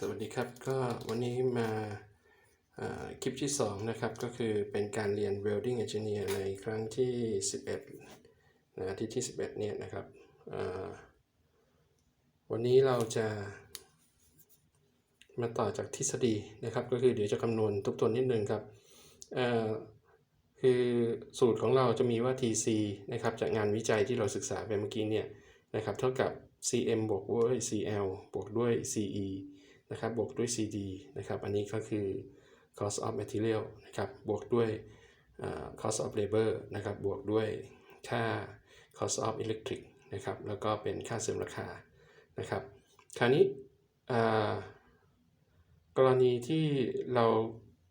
สวัสดีครับก็วันนี้มาาคลิปที่ 2 นะครับ ก็คือเป็นการเรียน welding engineer ในครั้งที่ 11นะอาที่ที่ 11 เนี่ยนะครับ วันนี้เราจะมาต่อจากทฤษฎีนะครับ ก็คือเดี๋ยวจะคำนวณทุกตัวนิดนึงครับคือสูตรของเราจะมีว่า TC นะครับจากงานวิจัยที่เราศึกษาไปเมื่อกี้เนี่ยนะครับเท่ากับ cm บวกด้วย cl บวกด้วย ce นะครับบวกด้วย cd นะครับอันนี้ก็คือ cost of material นะครับบวกด้วย cost of labor นะครับบวกด้วยค่า cost of electric นะครับแล้วก็เป็นค่าเสริมราคานะครับคราวนี้กรณีที่เรา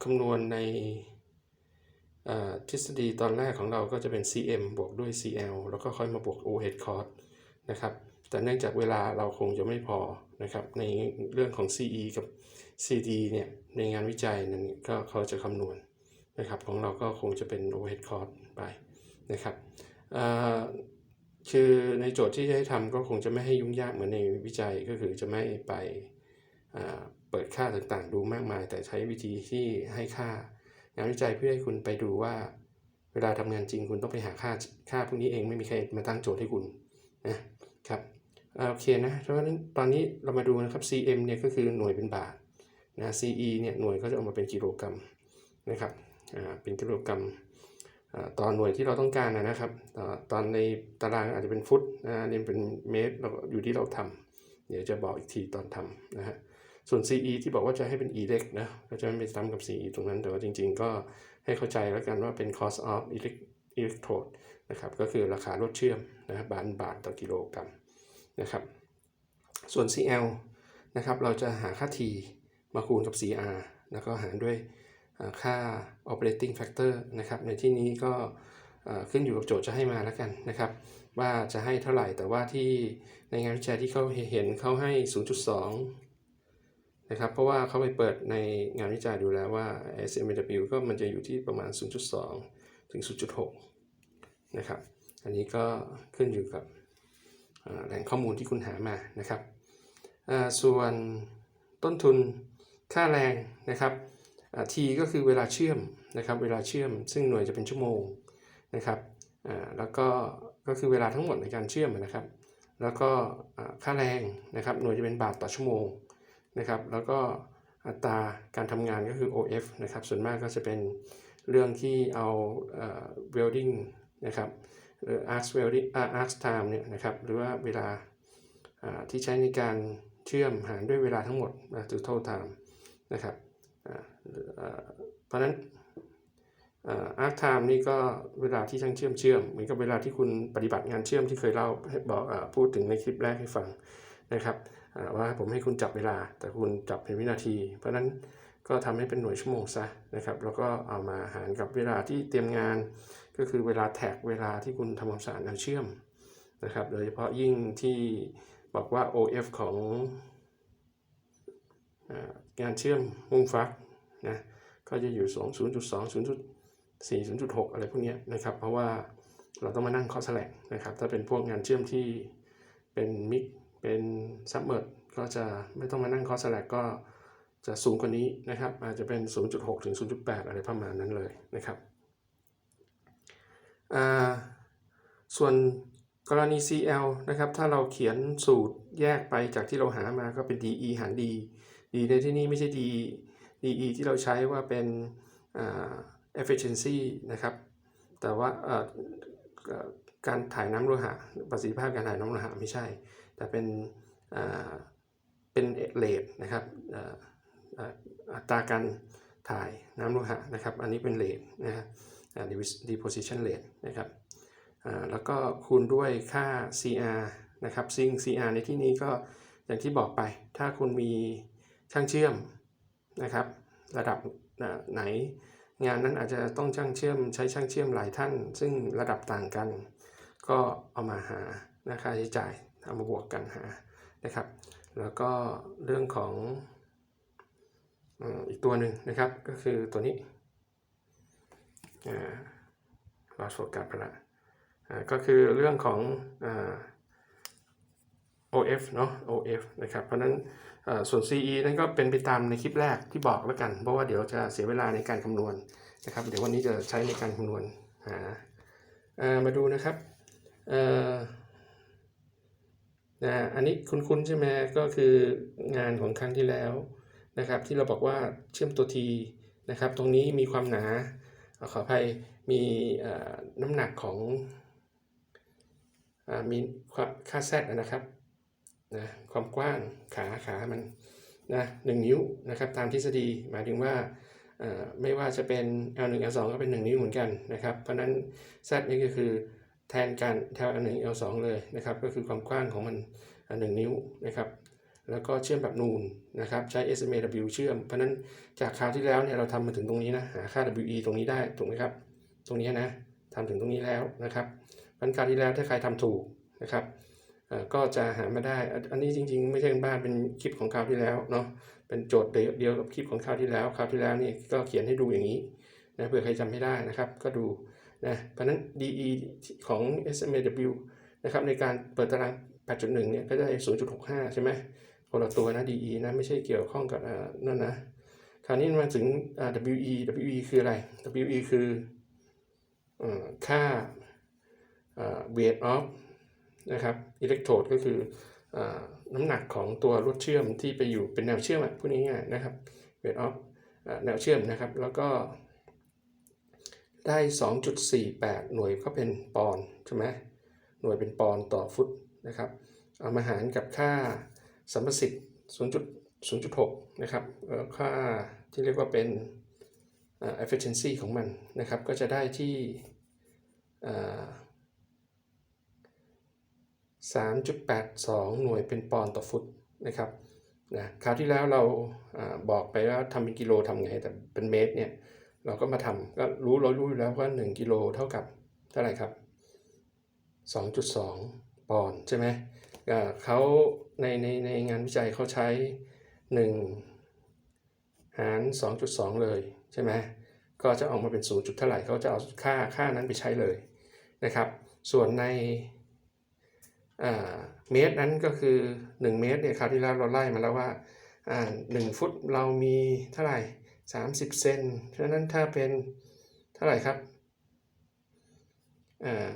คำนวณในทฤษฎีตอนแรกของเราก็จะเป็น cm บวกด้วย cl แล้วก็ค่อยมาบวก overhead cost นะครับแต่เนื่องจากเวลาเราคงจะไม่พอ นะครับในเรื่องของ CE กับ CD เนี่ยในงานวิจัยนั้นก็เขาจะคำนวณนะครับของเราก็คงจะเป็น overhead cost ไปนะครับอ่าคือในโจทย์ที่จะให้ทำก็คงจะไม่ให้ยุ่งยากเหมือนในวิจัยก็คือจะไม่ไปอ่าเปิดค่าต่างๆ ดูมากมาย แต่ใช้วิธีที่ให้ค่างานวิจัยเพื่อให้คุณไปดูว่า เวลาทำงานจริงคุณต้องไปหาค่าค่าพวกนี้เองไม่มีใครมาตั้งโจทย์ให้คุณนะครับ โอเคนะเพราะฉะนั้นตอนนี้เรามาดูนะครับ cm เนี่ยก็คือหน่วยเป็นบาทนะ ce เนี่ยหน่วยก็จะออกมาเป็นกิโลกรัมนะครับอ่าเป็นกิโลกรัมอ่าต่อหน่วยที่เราต้องการนะนะครับต่อตอนในตารางอาจจะเป็นฟุตนะนนี่เป็นเมตรเราอยู่ที่เราทำเดี๋ยวจะบอกอีกทีตอนทำนะฮะส่วน ce ที่บอกว่าจะให้เป็น e เล็กนะก็จะไม่ไปซ้ำกับ ce ตรงนั้น แต่ว่าจริงๆก็ให้เข้าใจแล้วกันว่าเป็น cost of electrode นะครับก็คือราคารถเชื่อมนะบบาทบาทต่อกิโลกรัม นะครับ ส่วน CL นะครับเราจะหาค่า T มาคูณกับ CR แล้วก็หารด้วยค่า operating factor นะครับ ในที่นี้ก็ขึ้นอยู่กับโจทย์จะให้มาแล้วกันนะครับ ว่าจะให้เท่าไหร่แต่ว่าที่ในงานวิจัยที่เขาเห็นเขาให้ 0.2 นะครับ เพราะว่าเขาไปเปิดในงานวิจัยดูแล้วว่า SMW ก็มันจะอยู่ที่ประมาณ 0.2 ถึง 0.6 นะครับ อันนี้ก็ขึ้นอยู่กับ แหล่งข้อมูลที่คุณหามานะครับส่วนต้นทุนค่าแรงนะครับอ่า T ก็คือเวลาเชื่อมนะครับเวลาเชื่อม ซึ่งหน่วยจะเป็นชั่วโมงนะครับแล้วก็ก็คือเวลาทั้งหมดในการเชื่อมนะครับ แล้วก็ค่าแรงนะครับหน่วยจะเป็นบาทต่อชั่วโมงนะครับแล้วก็อัตราการทำงานก็คือ OF นะครับส่วนมากก็จะเป็นเรื่องที่เอาเอ่อ welding นะครับ หรือ arc welding อ่า arc time เนี่ยนะครับหรือว่าเวลาที่ใช้ในการเชื่อมหารด้วยเวลาทั้งหมดนะ total time นะครับเพราะนั้นอา arc time นี่ก็เวลาที่ช่างเชื่อมเชื่อมเหมือนกับเวลาที่คุณปฏิบัติงานเชื่อมที่เคยเล่าบอกอพูดถึงในคลิปแรกให้ฟังนะครับว่าผมให้คุณจับเวลา แต่คุณจับเป็นวินาที เพราะฉะนั้นก็ทำให้เป็นหน่วยชั่วโมงซะนะครับ แล้วก็เอามาหารกับเวลาที่เตรียมงาน ก็คือเวลาแท็กเวลาที่คุณทำความสะอาดงานเชื่อมนะครับ โดยเฉพาะยิ่งที่บอกว่า OF ของอางานเชื่อมวงฟักนะก็จะอยู่ 2 0.2 0.4 0.6 อะไรพวกนี้นะครับ เพราะว่าเราต้องมานั่งข้อแสลงนะครับ ถ้าเป็นพวกงานเชื่อมที่เป็นมิกเป็นซับเมอร์ก็จะไม่ต้องมานั่งข้อแสลงก็จะสูงกว่านี้นะครับ อาจจะเป็น 0.6 ถึง 0.8 อะไรประมาณนั้นเลยนะครับ ส่วนกรณี CL นะครับ ถ้าเราเขียนสูตรแยกไปจากที่เราหามาก็เป็น DE หาร D D ในที่นี้ไม่ใช่ D DE ที่เราใช้ว่าเป็น efficiency นะครับ แต่ว่าการถ่ายน้ำโลหะ ประสิทธิภาพการถ่ายน้ำโลหะไม่ใช่ แต่เป็นเป็นเลทนะครับอัตราการถ่ายน้ำโลหะนะครับ อันนี้เป็นเลทนะครับ deposition rate นะครับอ่าแล้วก็คูณด้วยค่า CR นะครับซึ่ง CR ในที่นี้ก็อย่างที่บอกไปถ้าคุณมีช่างเชื่อมนะครับ ระดับไหน งานนั้นอาจจะต้องช่างเชื่อมใช้ช่างเชื่อมหลายท่าน ซึ่งระดับต่างกัน ก็เอามาหานะค่าใช้จ่ายเอามาบวกกันหานะครับ แล้วก็เรื่องของอีกตัวหนึ่งนะครับก็คือตัวนี้ อ่าเราโฟกัสไปละก็คือเรื่องของอ OF เนาะ OF นะครับ เพราะนั้นส่วน CE นั่นก็เป็นไปตามในคลิปแรกที่บอกแล้วกัน เพราะว่าเดี๋ยวจะเสียเวลาในการคำนวณนะครับ เดี๋ยววันนี้จะใช้ในการคำนวณหามาดูนะครับนะอันนี้คุ้นๆใช่ไหมก็คืองานของครั้งที่แล้วนะครับ ที่เราบอกว่าเชื่อมตัว T นะครับ ตรงนี้มีความหนา ขออภัยมีน้ำหนักของอมีความค่า Z นะครับนะความกว้างขาขามันนะหนึ่งนิ้วนะครับตามทฤษฎีหมายถึงว่าไม่ว่าจะเป็น L1 L2 ก็เป็น 1 นิ้วเหมือนกันนะครับ เพราะนั้น Z นี่ก็คือแทนการแทน L1 L2 เลยนะครับ ก็คือความกว้างของมันอะ1นิ้วนะครับ แล้วก็เชื่อมแบบนูนนะครับใช้ SMAW เชื่อม เพราะนั้นจากคราวที่แล้วเนี่ยเราทำมาถึงตรงนี้นะหาค่า WE ตรงนี้ได้ถูกไหมครับ ตรงนี้นะทำถึงตรงนี้แล้วนะครับวันคราวที่แล้วถ้าใครทำถูกนะครับก็จะหามาได้ อันนี้จริง ๆ ไม่ใช่กันบ้านเป็นคลิปของคราวที่แล้วเนาะเป็นโจทย์เดียวกับคลิปของคราวที่แล้วคราวที่แล้วนี่ก็เขียนให้ดูอย่างนี้นะเผื่อใครจำไม่ได้นะครับ ก็ดูนะเพราะฉะนั้น DE ของ SMAW นะครับในการเปิดตาราง 8.1 เนี่ยก็ได้ 0.65 ใช่ไหม คนละตัวนะ DE นะไม่ใช่เกี่ยวข้องกับนั่นนะ คราวนี้มาถึง WE WE คืออะไร WE คือค่า weight of นะครับ electrode ก็คืออน้ำหนักของตัวลวดเชื่อมที่ไปอยู่เป็นแนวเชื่อมพูดง่ายๆนะครับ weight of อ่าแนวเชื่อมนะครับ แล้วก็ได้ 2.48 หน่วยก็เป็นปอนใช่ไหมหน่วยเป็นปอนต่อฟุตนะครับ เอามาหารกับค่า สัมประสิทธิ์0.0.6 นะครับค่าที่เรียกว่าเป็น efficiency ของมันนะครับ ก็จะได้ที่ 3.82 หน่วยเป็นปอนด์ต่อฟุตนะครับนะคราวที่แล้วเราอบอกไปว่าทำเป็นกิโลทำไง แต่เป็นเมตรเนี่ยเราก็มาทำก็รู้เรารู้อยู่แล้วว่า 1 กิโลเท่ากับเท่าไหร่ครับ 2.2 ปอนด์ใช่ไหม เขาในในในงานวิจัยเขาใช้ 1 หาร 2.2 เลยใช่ไหมก็จะออกมาเป็น 0. จุดเท่าไหร่เขาจะเอาค่าค่านั้นไปใช้เลยนะครับ ส่วนในเมตรนั้นก็คือ 1 เมตรเนี่ยคราวที่แล้วเราไล่มาแล้วว่าอ่า1ฟุตเรามีเท่าไหร่ 30 เซนฉะนั้นถ้าเป็นเท่าไหร่ครับอ่า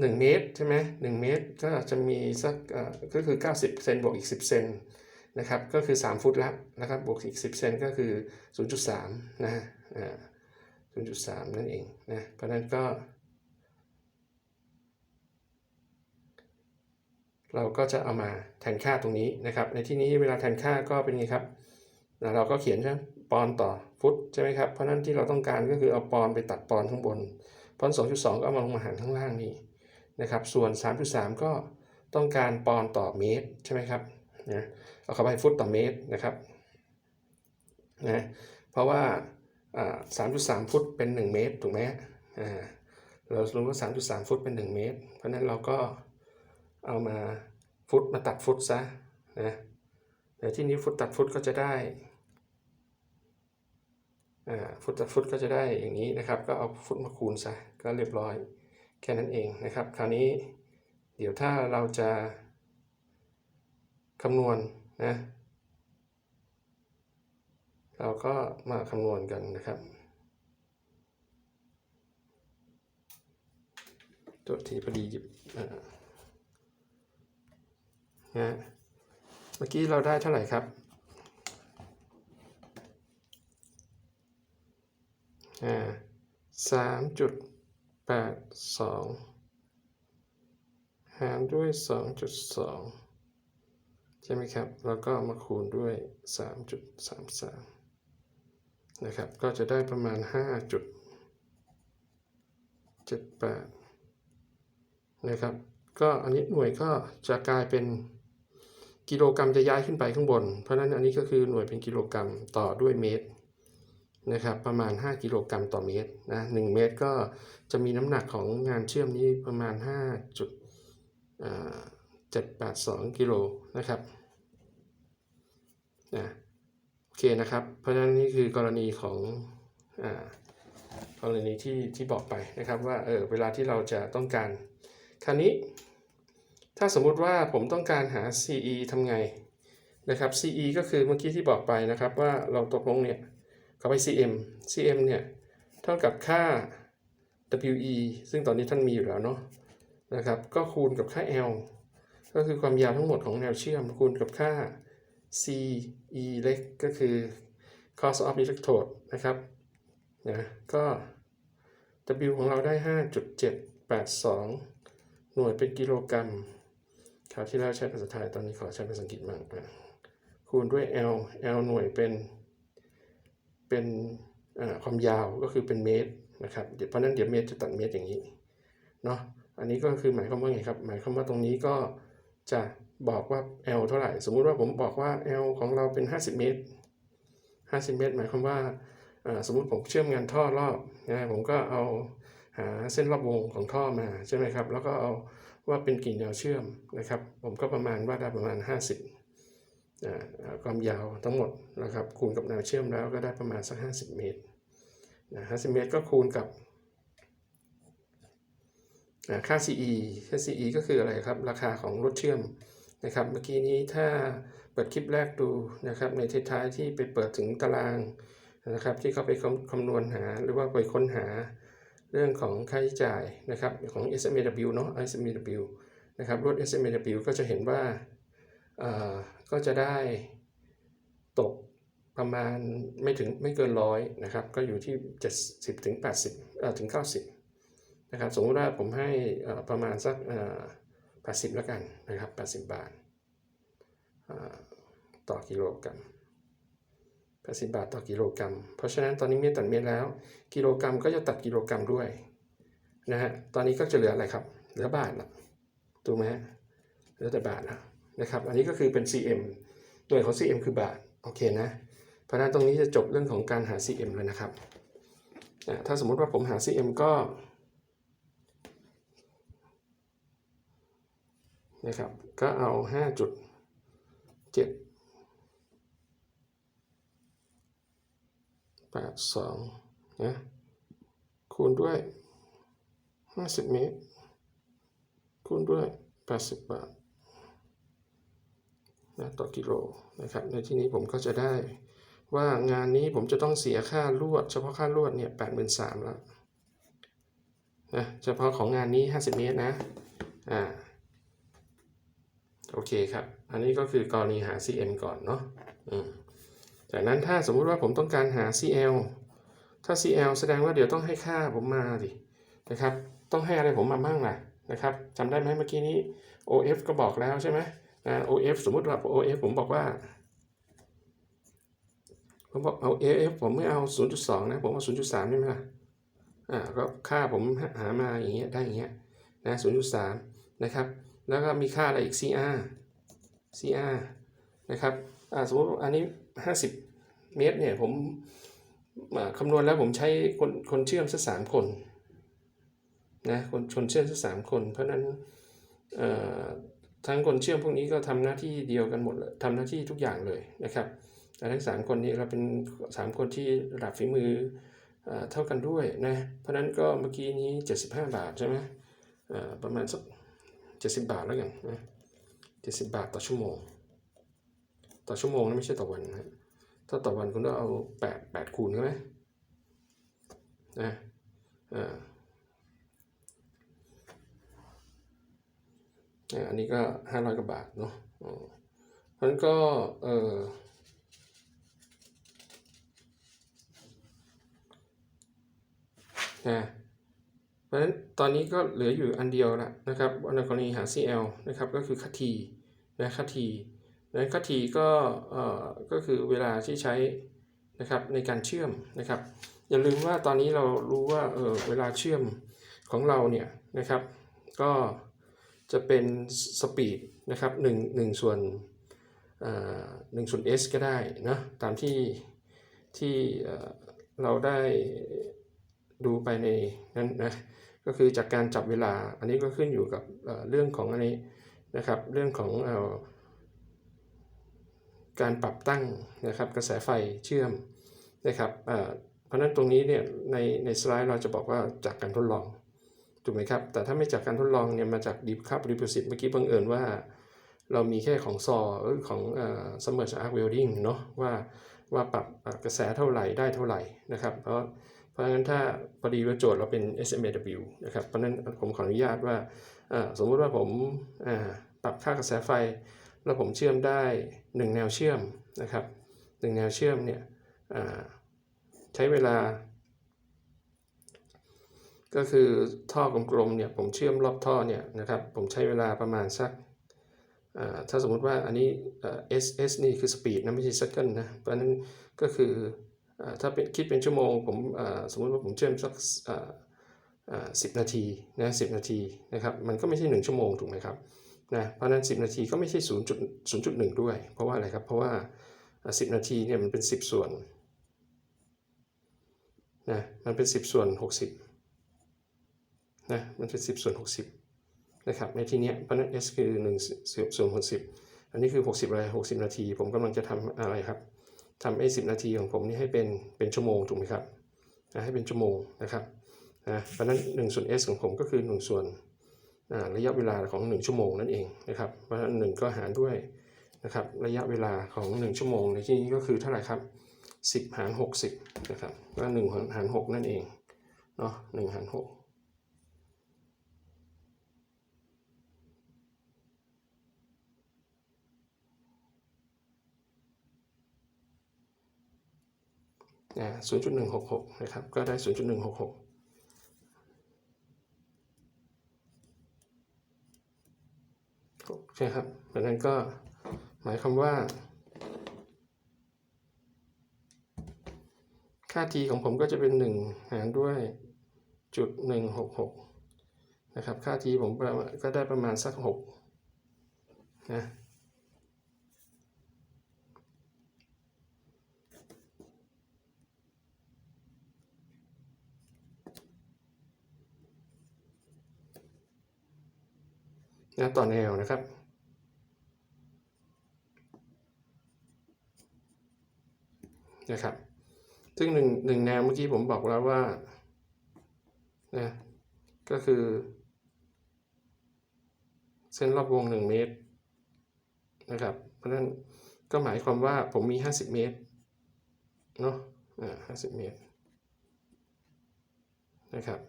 หนึ่งเมตรใช่ไหมหนึ่งเมตรก็จะมีสักเอ่อก็คือ 90เซนบวกอีก 10 เซนนะครับก็คือ 3 ฟุตละนะครับบวกอีก 10 เซนก็คือ 0.3 นะฮะอ่า0.3นั่นเองนะเพราะนั้นก็ เราก็จะเอามาแทนค่าตรงนี้นะครับ ในที่นี้เวลาแทนค่าก็เป็นไงครับนะเราก็เขียนใช่ไหมปอนด์ต่อฟุตใช่ไหมครับ เพราะนั้นที่เราต้องการก็คือเอาปอนด์ไปตัดปอนด์ข้างบน ปอนด์2.2 ก็เอามาลงมาหารข้างล่างนี่นะครับ ส่วน 3.3 ก็ต้องการปอนต่อเมตรใช่ไหมครับนะเอาเข้าไปฟุตต่อเมตรนะครับนะเพราะว่าอ่า3.3 ฟุตเป็น 1 เมตรถูกไหมอ่าเรารู้ว่า 3.3 ฟุตเป็น 1 เมตร เพราะฉะนั้นเราก็เอามาฟุตมาตัดฟุตซะนะในที่นี้ฟุตตัดฟุตก็จะได้ ฟุตต่อฟุตก็จะได้อย่างนี้นะครับ ก็เอาฟุตมาคูณซะก็เรียบร้อยแค่นั้นเองนะครับ คราวนี้เดี๋ยวถ้าเราจะคำนวณนะเราก็มาคำนวณกันนะครับ ตัวทีพอดีหยิบอ่านะเมื่อกี้เราได้เท่าไหร่ครับ อ่า สามจุดแปดสองหารด้วยสองจุดสองใช่ไหมครับ แล้วก็มาคูณด้วยสามจุดสามสามนะครับ ก็จะได้ประมาณห้าจุดเจ็ดแปดนะครับ ก็อันนี้หน่วยก็จะกลายเป็นกิโลกรัมจะย้ายขึ้นไปข้างบน เพราะฉะนั้นอันนี้ก็คือหน่วยเป็นกิโลกรัมต่อด้วยเมตร นะครับประมาณ 5 กิโลกรัมต่อเมตรนะ1เมตรก็จะมีน้ำหนักของงานเชื่อมนี้ประมาณ5จุด782กิโลนะครับนะโอเคนะครับ เพราะฉะนั้นนี่คือกรณีของอากรณีที่ที่บอกไปนะครับว่าเออเวลาที่เราจะต้องการคราวนี้ ถ้าสมมุติว่าผมต้องการหา CE ทำไงนะครับ CE ก็คือเมื่อกี้ที่บอกไปนะครับว่าเราตกลงเนี่ย เขาไป CM CM เนี่ยเท่ากับค่า WE ซึ่งตอนนี้ท่านมีอยู่แล้วเนาะนะครับก็คูณกับค่า L ก็คือความยาวทั้งหมดของแนวเชื่อมคูณกับค่า CE เล็กก็คือ cost of electrode นะครับนะก็ W ของเราได้ 5.782 หน่วยเป็นกิโลกรัมคราวที่แล้วใช้ภาษาไทยตอนนี้ขอใช้ภาษาอังกฤษบ้างคูณด้วย L L หน่วยเป็น เป็นอ่าความยาวก็คือเป็นเมตรนะครับเดี๋ยวเพราะนั้นเดี๋ยวเมตรจะตัดเมตรอย่างนี้เนาะอันนี้ก็คือหมายความว่าไงครับ หมายความว่าตรงนี้ก็จะบอกว่า L เท่าไหร่ สมมุติว่าผมบอกว่า L ของเราเป็น 50 เมตร 50 เมตร หมายความว่าอ่าสมมุติผมเชื่อมงานท่อรอบนะผมก็เอาหาเส้นรอบวงของท่อมาใช่ไหมครับ แล้วก็เอาว่าเป็นกี่แนวเชื่อมนะครับ ผมก็ประมาณว่าได้ประมาณ 50อ่าอ่า ความยาวทั้งหมดนะครับ คูณกับแนวเชื่อมแล้วก็ได้ประมาณสัก 50 เมตรนะ50 เมตรก็คูณกับอ่าค่า CE ค่า CE ก็คืออะไรครับ ราคาของรถเชื่อมนะครับ เมื่อกี้นี้ถ้าเปิดคลิปแรกดูนะครับ ในท้ายๆที่ไปเปิดถึงตารางนะครับ ที่เขาไปคำนวณหาหรือว่าไปค้นหาเรื่องของค่าใช้จ่ายนะครับของ SMAW เนาะ SMAW นะครับรถ SMAW ก็จะเห็นว่า ก็จะได้ตกประมาณไม่ถึงไม่เกินร้อยนะครับ ก็อยู่ที่ 70ถึง80เอ่อถึง 90นะครับ สมมติว่าผมให้ประมาณสัก80แล้วกันนะครับ 80 บาทอ่าต่อกิโลกรัม80 บาทต่อกิโลกรัม เพราะฉะนั้นตอนนี้เมตรตัดเมตรแล้ว กิโลกรัมก็จะตัดกิโลกรัมด้วยนะฮะ ตอนนี้ก็จะเหลืออะไรครับ เหลือบาทละถูกไหมฮะ เหลือแต่บาทแล้ว นะครับ อันนี้ก็คือเป็น CM หน่วยของ CM คือบาท โอเคนะ เพราะนั้นตรงนี้จะจบเรื่องของการหา CM แล้วนะครับ ถ้าสมมุติว่าผมหา CM ก็นะครับ ก็เอา 5.7แปดสองนะคูณด้วยห้าสิบเมตร คูณด้วยแปดสิบบาท นะต่อกิโลนะครับ ในที่นี้ผมก็จะได้ว่างานนี้ผมจะต้องเสียค่าลวด เฉพาะค่าลวดเนี่ยแปดหมื่นสามแล้วนะเฉพาะของงานนี้ห้าสิบเมตรนะอ่าโอเคครับ อันนี้ก็คือกรณีหา CM ก่อนเนาะอืมจากนั้นถ้าสมมุติว่าผมต้องการหา CL ถ้า CL แสดงว่าเดี๋ยวต้องให้ค่าผมมาดินะครับ ต้องให้อะไรผมมาบ้างล่ะนะครับจำได้ไหมเมื่อกี้นี้ OF ก็บอกแล้วใช่ไหม OF สมมติว่า OF ผมบอกว่า ผมบอกเอา AF ผมไม่เอา 0.2 นะ ผมเอา 0.3ได้ไหมล่ะ อ่า ก็ค่าผมหามาอย่างเงี้ย ได้อย่างเงี้ย นะ 0.3 นะครับ แล้วก็มีค่าอะไรอีก CR CR นะครับ อ่า สมมติอันนี้ 50 เมตรเนี่ย ผมคำนวณแล้วผมใช้คนคนเชื่อมสักสามคนนะคนคนเชื่อมสักสามคน เพราะฉะนั้นเอ่อ ทั้งคนเชื่อมพวกนี้ก็ทำหน้าที่เดียวกันหมดเลยทำหน้าที่ทุกอย่างเลยนะครับ แต่ทั้งสามคนนี้เราเป็นสามคนที่ระดับฝีมือเอ่อเท่ากันด้วยนะ เพราะนั้นก็เมื่อกี้นี้ 75 บาทใช่ไหมอ่อประมาณสัก 70 บาทแล้วกันนะ70 บาทต่อชั่วโมง ต่อชั่วโมงนะไม่ใช่ต่อวันนะถ้าต่อวันคุณต้องเอาแปดแปดคูณใช่ไหมนะอ่า อ่าอันนี้ก็ห้าร้อยกว่าบาทเนาะเพราะนั้นก็เออนะเพราะฉะนั้นตอนนี้ก็เหลืออยู่อันเดียวละนะครับในกรณีหา CL นะครับก็คือค่า T นะค่า T นั้นค่า T ก็เอ่อก็คือเวลาที่ใช้นะครับในการเชื่อมนะครับ อย่าลืมว่าตอนนี้เรารู้ว่าเออเวลาเชื่อมของเราเนี่ยนะครับ ก็ จะเป็นสปีดนะครับหนึ่งหนึ่งส่วนหนึ่งส่วน s ก็ได้นะตามที่ที่เราได้ดูไปในนั้นนะก็คือจากการจับเวลาอันนี้ก็ขึ้นอยู่กับเรื่องของอันนี้นะครับเรื่องของอการปรับตั้งนะครับกระแสไฟเชื่อมนะครับเพราะนั้นตรงนี้เนี่ยในในสไลด์เราจะบอกว่าจากการทดลอง ถูกไหมครับ แต่ถ้าไม่จากการทดลองเนี่ยมาจากดีค่าปริประสิทธิ์เมื่อกี้บังเอิญว่า เรามีแค่ของซอรือของเอ่อ submerged arc welding เนาะว่าว่าปรับกระแสเท่าไหร่ได้เท่าไหร่นะครับ เพราะเพราะงั้นถ้าพอดีว่าโจทย์เราเป็น SMAW นะครับ เพราะนั้นผมขออนุญาตว่าสมมุติว่าผมปรับค่ากระแสไฟ แล้วผมเชื่อมได้ 1 แนวเชื่อมนะครับ1แนวเชื่อมเนี่ยใช้เวลา ก็คือท่อกลมๆเนี่ยผมเชื่อมรอบท่อเนี่ยนะครับผมใช้เวลาประมาณสักถ้าสมมติว่าอันนี้เอ่อ S S นี่คือ speed นะไม่ใช่ second นะเพราะนั้นก็คืออถ้าเป็นคิดเป็นชั่วโมงผมสมมติว่าผมเชื่อมสักสิบนาทีนะสินาทีนะครับมันก็ไม่ใช่ 1 ชั่วโมงถูกไหมครับนะเพราะนั้น 10 นาทีก็ไม่ใช่0 0.1ด้วย เพราะว่าอะไรครับ เพราะว่าอ่า 10 นาทีเนี่ยมันเป็น 10 ส่วนนะมันเป็น 10 ส่วน 60 นะมันเป็น 10 ส่วน 60 นะครับ ในที่นี้เพราะนั้น s คือ 1 ส่วน60 อันนี้คือ 60อะไร60 นาที ผมกำลังจะทำอะไรครับทำไอ้10นาทีของผมนี่ให้เป็นเป็นชั่วโมงถูกไหมครับนะให้เป็นชั่วโมงนะครับนะเพราะนั้น1ส่วน s ของผมก็คือ 1 ส่วนอ่าระยะเวลาของ 1 ชั่วโมงนั่นเองนะครับเพราะฉะนั้น 1 ก็หารด้วยนะครับระยะเวลาของ 1 ชั่วโมงในที่นี้ก็คือเท่าไหร่ครับ 10 หาร 60นะครับก็1หาร6นั่นเองเนาะ1หาร6 0.166 นะครับ ก็ได้ 0.166ใช่ครับเพราะฉะนั้นก็หมายความว่า ค่า t ของผมก็จะเป็น 1 หารด้วยจุด166 นะครับ ค่า t ผมก็ได้ประมาณสัก 6 นะ นะต่อแนวนะครับ นะครับ ซึ่งหนึ่งหนึ่งแนวเมื่อกี้ผมบอกแล้วว่านะก็คือ เส้นรอบวง 1 เมตรนะครับ เพราะนั้นก็หมายความว่าผมมี 50 เมตรเนาะอ่า50เมตรนะครับ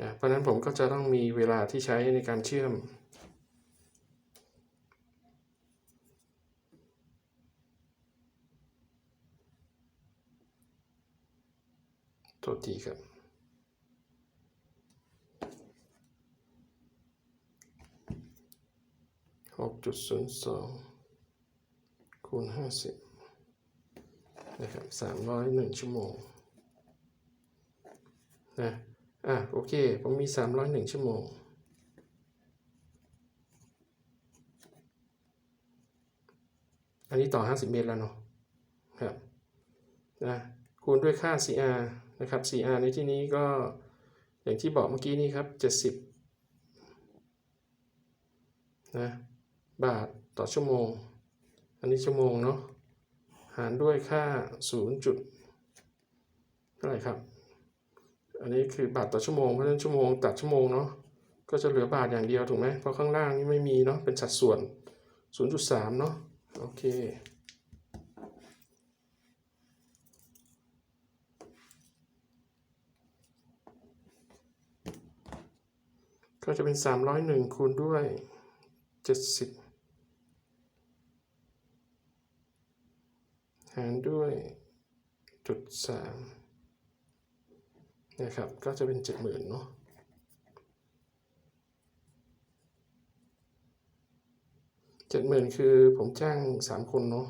นะเพราะนั้นผมก็จะต้องมีเวลาที่ใช้ในการเชื่อม โทษทีครับ หกจุดศูนย์สองคูณห้าสิบนะครับสามร้อยหนึ่งชั่วโมงนะ อะโอเค ผมมีสามร้อยหนึ่งชั่วโมง อันนี้ต่อห้าสิบเมตรแล้วเนาะครับนะคูณด้วยค่า CR นะครับ CR ในที่นี้ก็อย่างที่บอกเมื่อกี้นี้ครับเจ็ดสิบนะบาทต่อชั่วโมง อันนี้ชั่วโมงเนาะ หารด้วยค่า 0 จุดเท่าไหร่ครับ อันนี้คือบาทต่อชั่วโมงเพราะฉะนั้นชั่วโมงตัดชั่วโมงเนาะก็จะเหลือบาทอย่างเดียวถูกไหมเพราะข้างล่างนี่ไม่มีเนาะเป็นสัดส่วน 0.3 เนาะโอเคก็จะเป็น 301 คูณด้วย 70 หารด้วยจุดสาม นะครับก็จะเป็นเจ็ดหมื่นเนาะเจ็ดหมื่นคือผมจ้างสามคนเนาะ